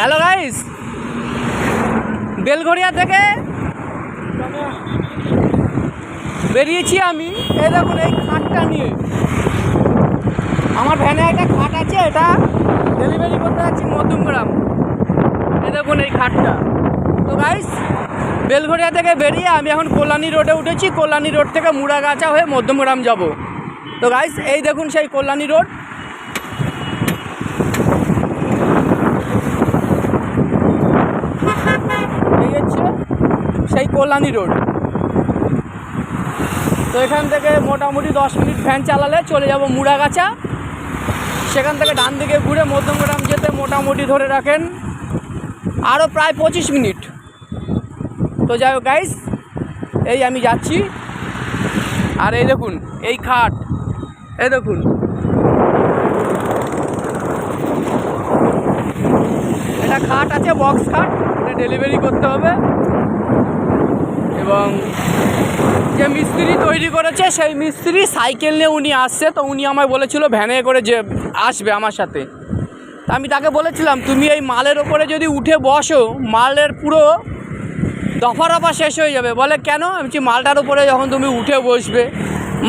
Hello guys Belgharia থেকে বেরিয়েছি আমি। এই দেখুন, এই খাটটা নিয়ে। আমার ভ্যানে একটা খাট আছে, এটা ডেলিভারি করতে যাচ্ছি মধ্যমগ্রাম। এই দেখুন, এই খাটটা। তো গাইস বেলঘড়িয়া থেকে বেরিয়ে আমি এখন কল্যাণী রোডে উঠেছি। কল্যাণী রোড থেকে মুড়াগাছা হয়ে মধ্যমগ্রাম যাব। তো গাইস এই দেখুন সেই কল্যাণী রোড। হচ্ছে সেই কল্যাণী রোড। তো এখান থেকে মোটামুটি দশ মিনিট ফ্যান চালালে চলে যাব মুড়াগাছা। সেখান থেকে ডান দিকে ঘুরে মধ্যমগ্রাম যেতে মোটামুটি ধরে রাখেন আরও প্রায় পঁচিশ মিনিট। তো যাই হোক গাইস এই আমি যাচ্ছি। আর এই দেখুন, এই খাট, এই দেখুন। এটা খাট আছে বক্স খাট। ডেলিভারি করতে হবে। এবং যে মিস্ত্রি তৈরি করেছে, সেই মিস্ত্রি সাইকেল নিয়ে উনি আসছে। তো উনি আমায় বলেছিল ভ্যানে করে যে আসবে আমার সাথে। আমি তাকে বলেছিলাম, তুমি এই মালের ওপরে যদি উঠে বসো, মালের পুরো দফা রফা শেষ হয়ে যাবে। বলে, কেন? আমি মালটার উপরে যখন তুমি উঠে বসবে,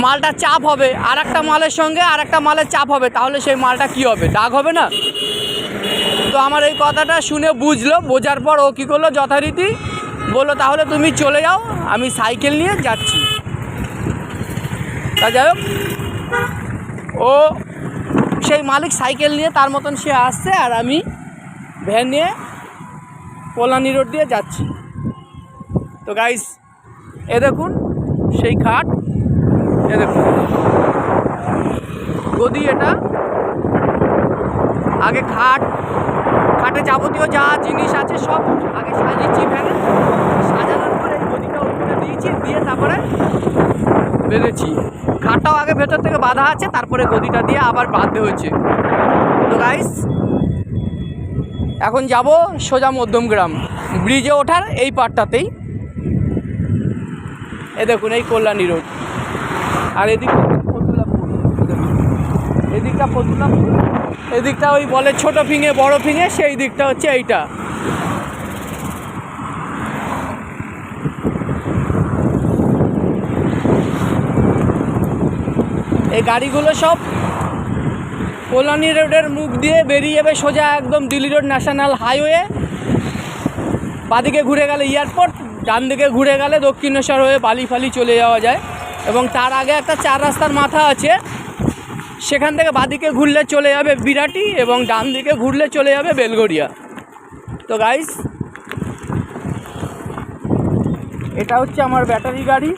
মালটা চাপ হবে। আর একটা মালের সঙ্গে আর একটা মালের চাপ হবে। তাহলে সেই মালটা কি হবে? দাগ হবে না? তো আমার এই কথাটা শুনে বুঝলো, বোঝার পর ও কী করল, যথারীতি বলল, তাহলে তুমি চলে যাও, আমি সাইকেল নিয়ে যাচ্ছি। তা যাই হোক, ও সেই মালিক সাইকেল নিয়ে তার মতন সে আসছে আর আমি ভ্যান নিয়ে কল্যাণী রোড দিয়ে যাচ্ছি। তো গাইস এ দেখুন, সেই খাট, এ দেখুন। গদি এটা, আগে খাট খাটে যাবতীয় যা জিনিস আছে সব আগে সাজিয়েছি ভ্যানে সাজানোর পরে গদিটা উপরে দিয়েছি, দিয়ে তারপরে বেঁধেছি খাটটাও আগে ভেতর থেকে বাঁধা আছে, তারপরে গদিটা দিয়ে আবার বাঁধতে হয়েছে। তো গাইস এখন যাব সোজা মধ্যমগ্রাম ব্রিজে ওঠার এই পার্টটাতেই এ দেখুন, এই কল্যাণী রোড। আর এদিকটা ফতুল্লাপুর এদিকটা ফতুল্লাপুর এদিকটা ওই বলে ছোট ফিঙে, বড় ফিঙে, সেই দিকটা হচ্ছে এইটা। এই গাড়িগুলো সব কল্যাণী রোডের মুখ দিয়ে বেরিয়ে যাবে সোজা একদম দিল্লি রোড ন্যাশনাল হাইওয়ে। বাদিকে ঘুরে গেলে এয়ারপোর্ট ডান দিকে ঘুরে গেলে দক্ষিণেশ্বর হয়ে বালি ফালি চলে যাওয়া যায়। এবং তার আগে একটা চার রাস্তার মাথা আছে। সেখান থেকে বাদিকে ঘুরলে চলে যাবে বিরাটি এবং ডান দিকে ঘুরলে চলে যাবে বেলগড়িয়া। তো গাইস এটা হচ্ছে আমার ব্যাটারি গাড়ি,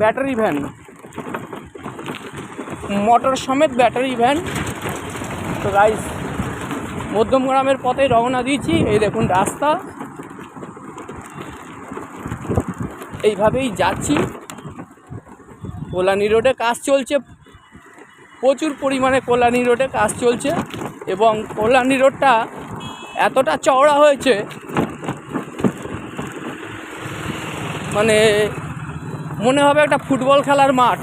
ব্যাটারি ভ্যান। মোটর সমেত ব্যাটারি ভ্যান। তো গাইস মধ্যমগ্রামের পথে রওনা দিয়েছি, এই দেখুন রাস্তা। এইভাবেই যাচ্ছি। কল্যাণী রোডে কাজ চলছে প্রচুর পরিমাণে কল্যাণী রোডে কাজ চলছে এবং কল্যাণী রোডটা এতটা চওড়া হয়েছে মানে মনে হবে একটা ফুটবল খেলার মাঠ,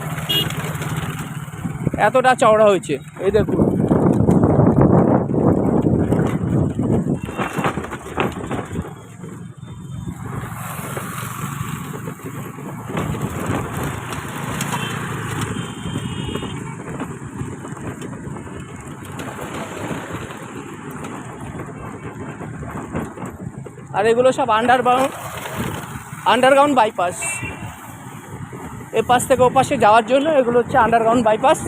এতটা চওড়া হয়েছে। এই দেখুন। আর এগুলো সব আন্ডারগ্রাউন্ড আন্ডারগ্রাউন্ড বাইপাস এ পাশ থেকে ও পাশে যাওয়ার জন্য এগুলো হচ্ছে আন্ডারগ্রাউন্ড বাইপাস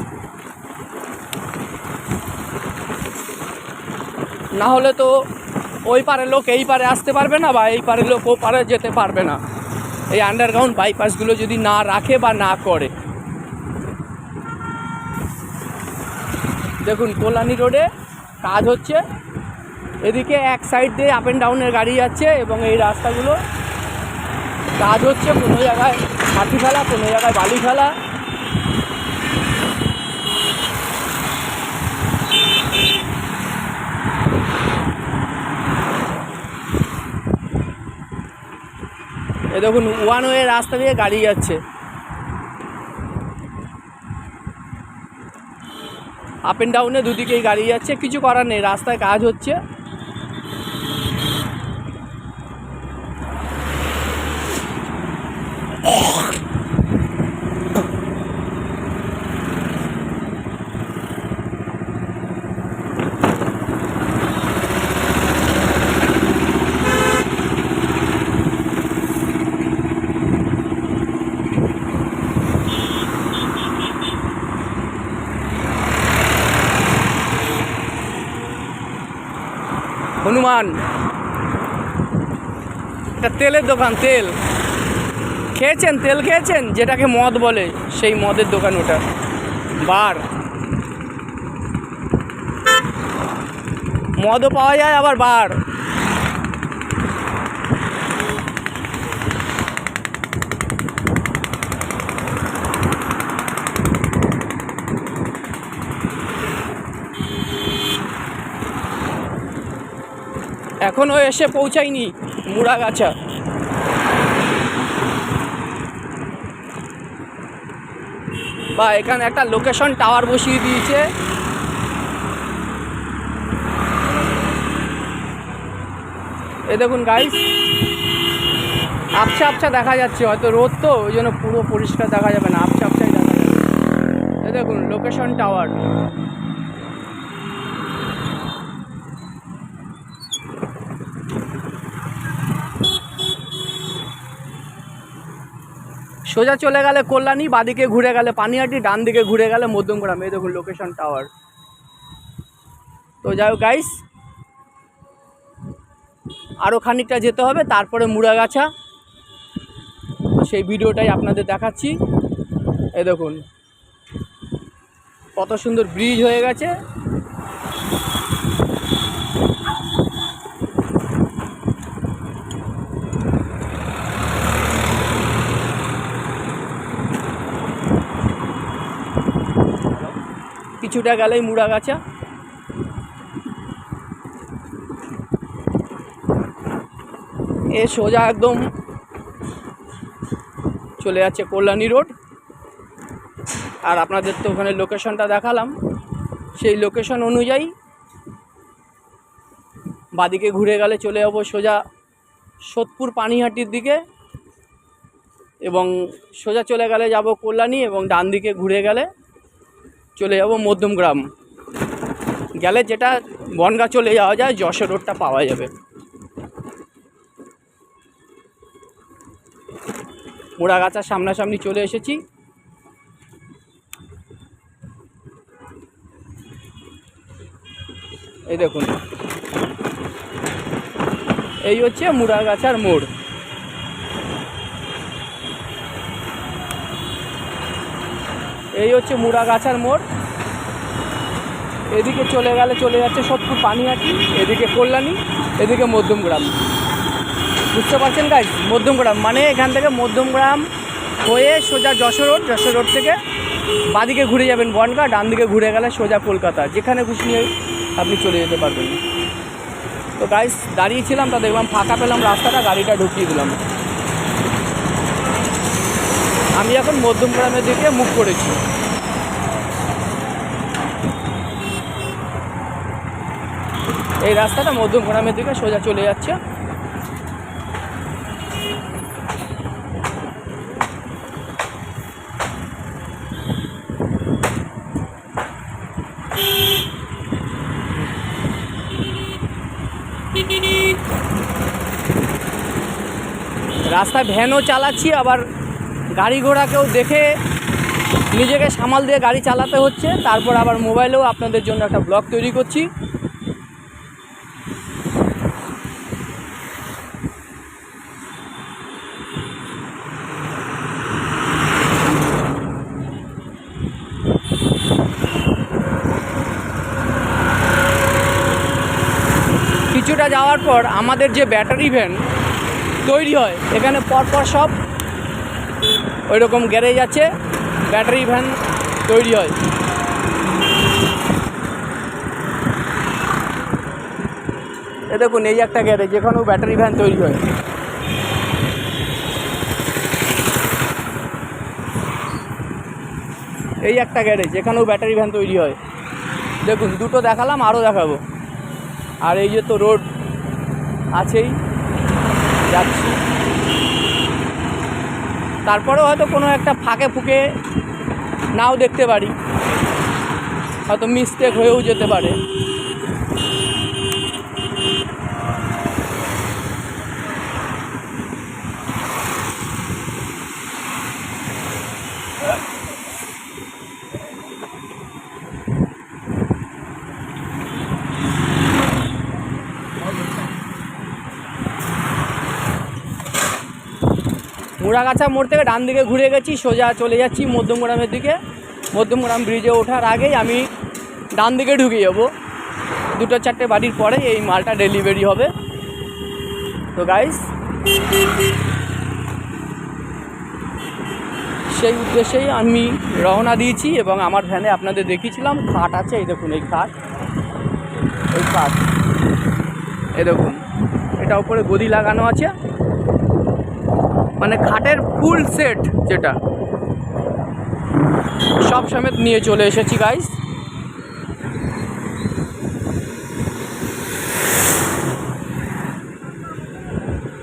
না হলে তো ওই পারে লোক এই পারে আসতে পারবে না বা এই পারে লোক ও পারে যেতে পারবে না। এই আন্ডারগ্রাউন্ড বাইপাসগুলো যদি না রাখে বা না করে। দেখুন, কল্যাণী রোডে কাজ হচ্ছে এদিকে এক সাইড দিয়ে আপ অ্যান্ড ডাউনের গাড়ি যাচ্ছে এবং এই রাস্তাগুলো কাজ হচ্ছে কোনো জায়গায় মাটি ফেলা, কোনো জায়গায় বালি ফেলা। এ দেখুন ওয়ান ওয়ে রাস্তা দিয়ে গাড়ি যাচ্ছে। আপ অ্যান্ড ডাউনে দুদিকেই গাড়ি যাচ্ছে, কিছু করার নেই, রাস্তায় কাজ হচ্ছে। হনুমান। একটা তেলের দোকান, তেল। খেয়েছেন? তেল খেয়েছেন? যেটাকে মদ বলে, সেই মদের দোকান ওটা। বার। মদও পাওয়া যায়, আবার বার। এখনও এসে পৌঁছায়নি মুড়াগাছা। বা এখানে একটা লোকেশন টাওয়ার বসিয়ে দিয়েছে। এ দেখুন গাইস আবছা আবছা দেখা যাচ্ছে, হয়তো রোদ তো, ওই জন্য পুরো পরিষ্কার দেখা যাবে না, আবছা আবছাই দেখা যাবে এ দেখুন লোকেশন টাওয়ার সোজা চলে গেলে কল্যাণী, বাদিকে ঘুরে গেলে পানিহাটি ডান দিকে ঘুরে গেলে মধ্যমগ্রাম। এই দেখুন লোকেশন টাওয়ার তো যাই হোক গাইস আরও খানিকটা যেতে হবে, তারপরে মুড়াগাছা। সেই ভিডিওটাই আপনাদের দেখাচ্ছি। এই দেখুন, কত সুন্দর ব্রিজ হয়ে গেছে। কিছুটা গেলেই মুড়াগাছা এ সোজা একদম চলে যাচ্ছে কল্যাণী রোড। আর আপনাদের তো ওখানে লোকেশনটা দেখালাম। সেই লোকেশন অনুযায়ী বাদিকে ঘুরে গেলে চলে যাব সোজা সোদপুর পানিহাটির দিকে। এবং সোজা চলে গেলে যাব কল্যাণী এবং ডান দিকে ঘুরে গেলে চলে যাব মধ্যমগ্রাম গেলে যেটা বনগা চলে যাওয়া যায়, যশোর রোডটা পাওয়া যাবে। মোড়াগাছার সামনাসামনি চলে এসেছি। এই দেখুন। এই হচ্ছে মুড়াগাছার মোড়। এই হচ্ছে মুড়াগাছার মোড়। এদিকে চলে গেলে চলে যাচ্ছে সোদপুর পানিহাটি, এদিকে কল্যাণী, এদিকে মধ্যমগ্রাম। বুঝতে পারছেন গাইজ মধ্যমগ্রাম মানে এখান থেকে মধ্যমগ্রাম হয়ে সোজা যশোর রোড যশোর রোড থেকে বাদিকে ঘুরে যাবেন বনগা ডান দিকে ঘুরে গেলে সোজা কলকাতা। যেখানে খুশি আপনি চলে যেতে পারবেন। তো গাইজ দাঁড়িয়েছিলাম তা দেখলাম ফাঁকা পেলাম রাস্তাটা, গাড়িটা ঢুকিয়ে দিলাম। আমি এখন মধ্যম মধ্যমগ্রামের দিকে মুখ করেছি। এই রাস্তাটা মধ্যমগ্রামের দিকে সোজা চলে যাচ্ছে। রাস্তায় ভ্যানও চালাচ্ছি, আবার গাড়ি ঘোড়াকেও দেখে নিজেকে সামাল দিয়ে গাড়ি চালাতে হচ্ছে। তারপর আবার মোবাইলেও আপনাদের জন্য একটা ব্লগ তৈরি করছি। কিছুটা যাওয়ার পর আমাদের যে ব্যাটারি ভ্যান তৈরি হয়, এখানে পরপর সব ওই রকম গ্যারেজ আছে, ব্যাটারি ভ্যান তৈরি হয়। এ দেখুন, এই একটা গ্যারেজ, এখানেও ব্যাটারি ভ্যান তৈরি হয়। এই একটা গ্যারেজ, এখানেও ব্যাটারি ভ্যান তৈরি হয়। দেখুন, দুটো দেখালাম, আরও দেখাবো। আর এই যে তো রোড আছেই, যাচ্ছি। তারপরেও হয়তো কোনো একটা ফাঁকে ফুকে নাও দেখতে পারি। হয়তো মিস্টেক হয়েও যেতে পারে। মুড়াগাছা মোড় থেকে ডান দিকে ঘুরে গেছি, সোজা চলে যাচ্ছি মধ্যমগ্রামের দিকে। মধ্যমগ্রাম ব্রিজে ওঠার আগেই আমি ডান দিকে ঢুকে যাব। দুটো চারটে বাড়ির পরে এই মালটা ডেলিভারি হবে। তো গাইস সেই উদ্দেশ্যেই আমি রওনা দিয়েছি এবং আমার ভ্যানে আপনাদের দেখিয়েছিলাম, খাট আছে, এই দেখুন এই খাট। এই খাট এরকম এটা উপরে গদি লাগানো আছে। মানে খাটের ফুল সেট যেটা। সব সমেত নিয়ে চলে এসেছি গাইস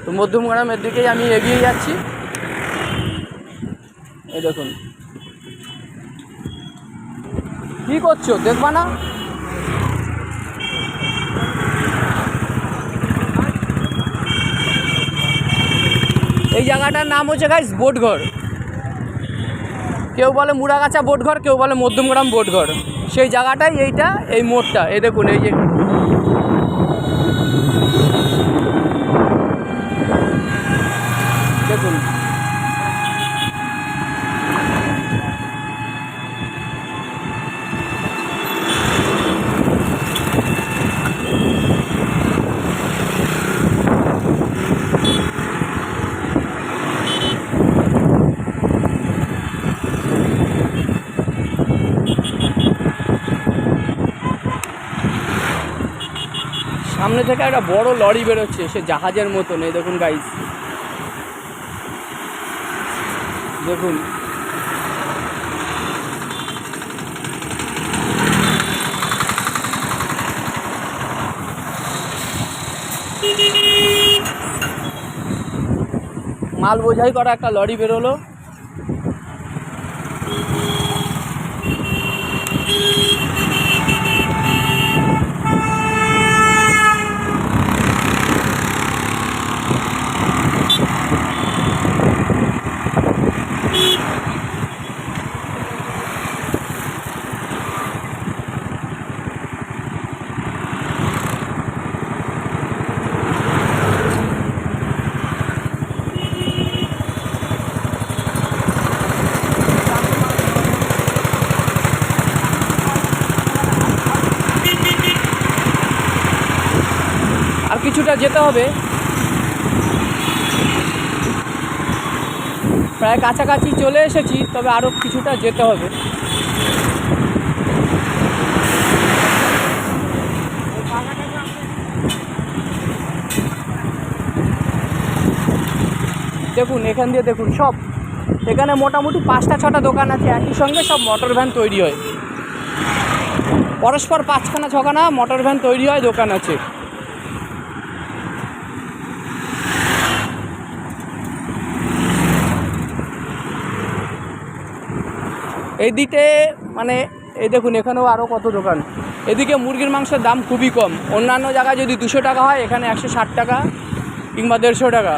তো মধ্যমগ্রামের দিকেই আমি এগিয়ে যাচ্ছি। এই দেখুন। কি করছ? দেখবা না? এই জায়গাটার নাম হচ্ছে গাইস বোটঘর। কেউ বলে মুড়াগাছা বোটঘর, কেউ বলে মধ্যমগ্রাম বোটঘর। সেই জায়গাটাই এইটা, এই মোড়টা। এই দেখুন, এই যে দেখুন সামনে থেকে একটা বড় লরি বেরোচ্ছে, সে জাহাজের মতন। এই দেখুন গাইস দেখুন। মাল বোঝাই করা একটা লরি বেরোলো। আর কিছুটা যেতে হবে। প্রায় কাছাকাছি চলে এসেছি, তবে আরও কিছুটা যেতে হবে। দেখুন, এখান দিয়ে দেখুন সব। এখানে মোটামুটি পাঁচটা, ছটা দোকান আছে, একই সঙ্গে সব মোটর ভ্যান তৈরি হয়। পরস্পর পাঁচখানা, ছখানা মোটর ভ্যান তৈরি হয়, দোকান আছে। এই দিকে মানে এই দেখুন, এখানেও আরও কত দোকান। এদিকে মুরগির মাংসের দাম খুবই কম। অন্যান্য জায়গায় যদি দুশো টাকা হয়, এখানে একশো ষাট টাকা কিংবা দেড়শো টাকা।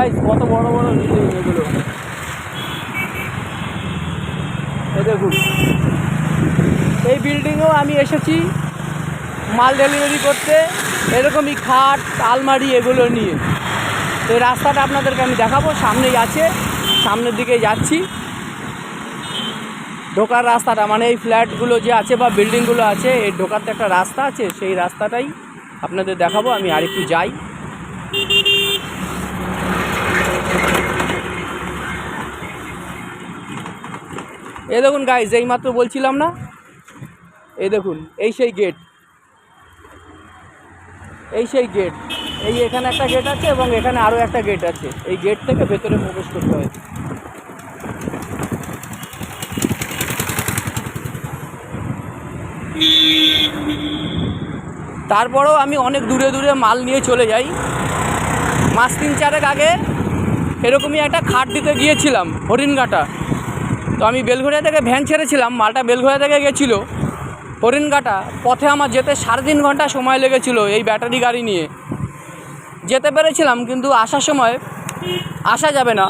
গাইস কত বড় বড় বিল্ডিং এগুলো। এই দেখুন। এই বিল্ডিংয়েও আমি এসেছি মাল ডেলিভারি করতে। এরকমই খাট, আলমারি এগুলো নিয়ে। তো এই রাস্তাটা আপনাদেরকে আমি দেখাবো, সামনেই আছে, সামনের দিকে যাচ্ছি। ঢোকার রাস্তাটা মানে এই ফ্ল্যাটগুলো যে আছে বা বিল্ডিংগুলো আছে, এই ঢোকার একটা রাস্তা আছে, সেই রাস্তাটাই আপনাদের দেখাবো, আমি আরেকটু যাই। এই দেখুন গাইজ এই মাত্র বলছিলাম না? এই দেখুন, এই সেই গেট এই সেই গেট এই এখানে একটা গেট আছে এবং এখানে আরও একটা গেট আছে। এই গেট থেকে ভেতরে প্রবেশ করতে হয়। তারপরেও আমি অনেক দূরে দূরে মাল নিয়ে চলে যাই। মাস তিন চারেক আগে এরকমই একটা খাট দিতে গিয়েছিলাম, হরিণঘাটা। তো আমি বেলঘরিয়া থেকে ভ্যান ছেড়েছিলাম, মালটা বেলঘরিয়া থেকে গেছিল। হরিণঘাটা পথে আমার যেতে সাড়ে তিন ঘণ্টা সময় লেগেছিল এই ব্যাটারি গাড়ি নিয়ে। যেতে পেরেছিলাম কিন্তু আসার সময় আসা যাবে না।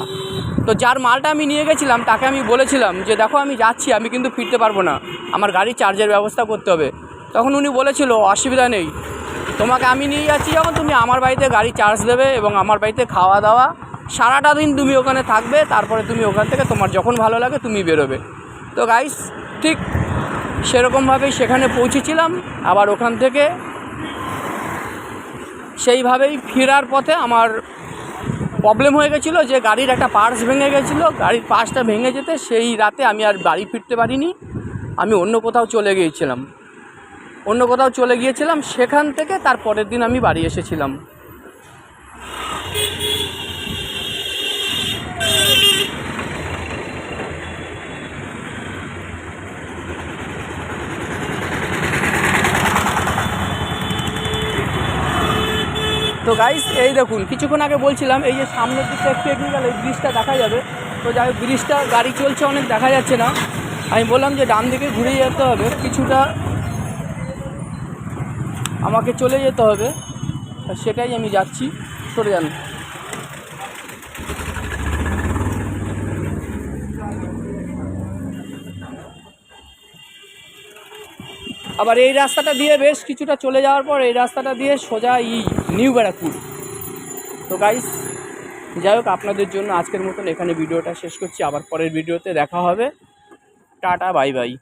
তো যার মালটা আমি নিয়ে গেছিলাম, তাকে আমি বলেছিলাম যে, দেখো, আমি যাচ্ছি, আমি কিন্তু ফিরতে পারব না। আমার গাড়ি চার্জের ব্যবস্থা করতে হবে। তখন উনি বলেছিল, অসুবিধা নেই। তোমাকে আমি নিয়ে যাচ্ছি যখন, তুমি আমার বাড়িতে গাড়ি চার্জ দেবে এবং আমার বাড়িতে খাওয়া দাওয়া সারাটা দিন তুমি ওখানে থাকবে, তারপরে তুমি ওখান থেকে তোমার যখন ভালো লাগে তুমি বেরোবে। তো গাইস ঠিক সেরকমভাবেই সেখানে পৌঁছেছিলাম। আবার ওখান থেকে সেইভাবেই ফেরার পথে আমার প্রবলেম হয়ে গেছিল যে গাড়ির একটা পার্স ভেঙে গেছিল। গাড়ির পার্সটা ভেঙে যেতে সেই রাতে আমি আর বাড়ি ফিরতে পারিনি। আমি অন্য কোথাও চলে গিয়েছিলাম। অন্য কোথাও চলে গিয়েছিলাম, সেখান থেকে তার পরের দিন আমি বাড়ি এসেছিলাম। তো গাইস এই দেখুন, কিছুক্ষণ আগে বলছিলাম, এই যে সামনের দিকটা একটু এগিয়ে গেলে ব্রিজটা দেখা যাবে। তো যাই হোক ব্রিজটা গাড়ি চলছে অনেক, দেখা যাচ্ছে না। আমি বললাম যে ডান দিকে ঘুরে যেতে হবে, কিছুটা আমাকে চলে যেতে হবে। সেটাই আমি যাচ্ছি, সরে যান। আবার এই রাস্তাটা দিয়ে বেশ কিছুটা চলে যাওয়ার পর এই রাস্তাটা দিয়ে সোজা ই নিউ ব্যারাকপুর। তো গাইস যাই হোক, আপনাদের জন্য আজকের মতন এখানে ভিডিওটা শেষ করছি। আবার পরের ভিডিওতে দেখা হবে। Tata bye bye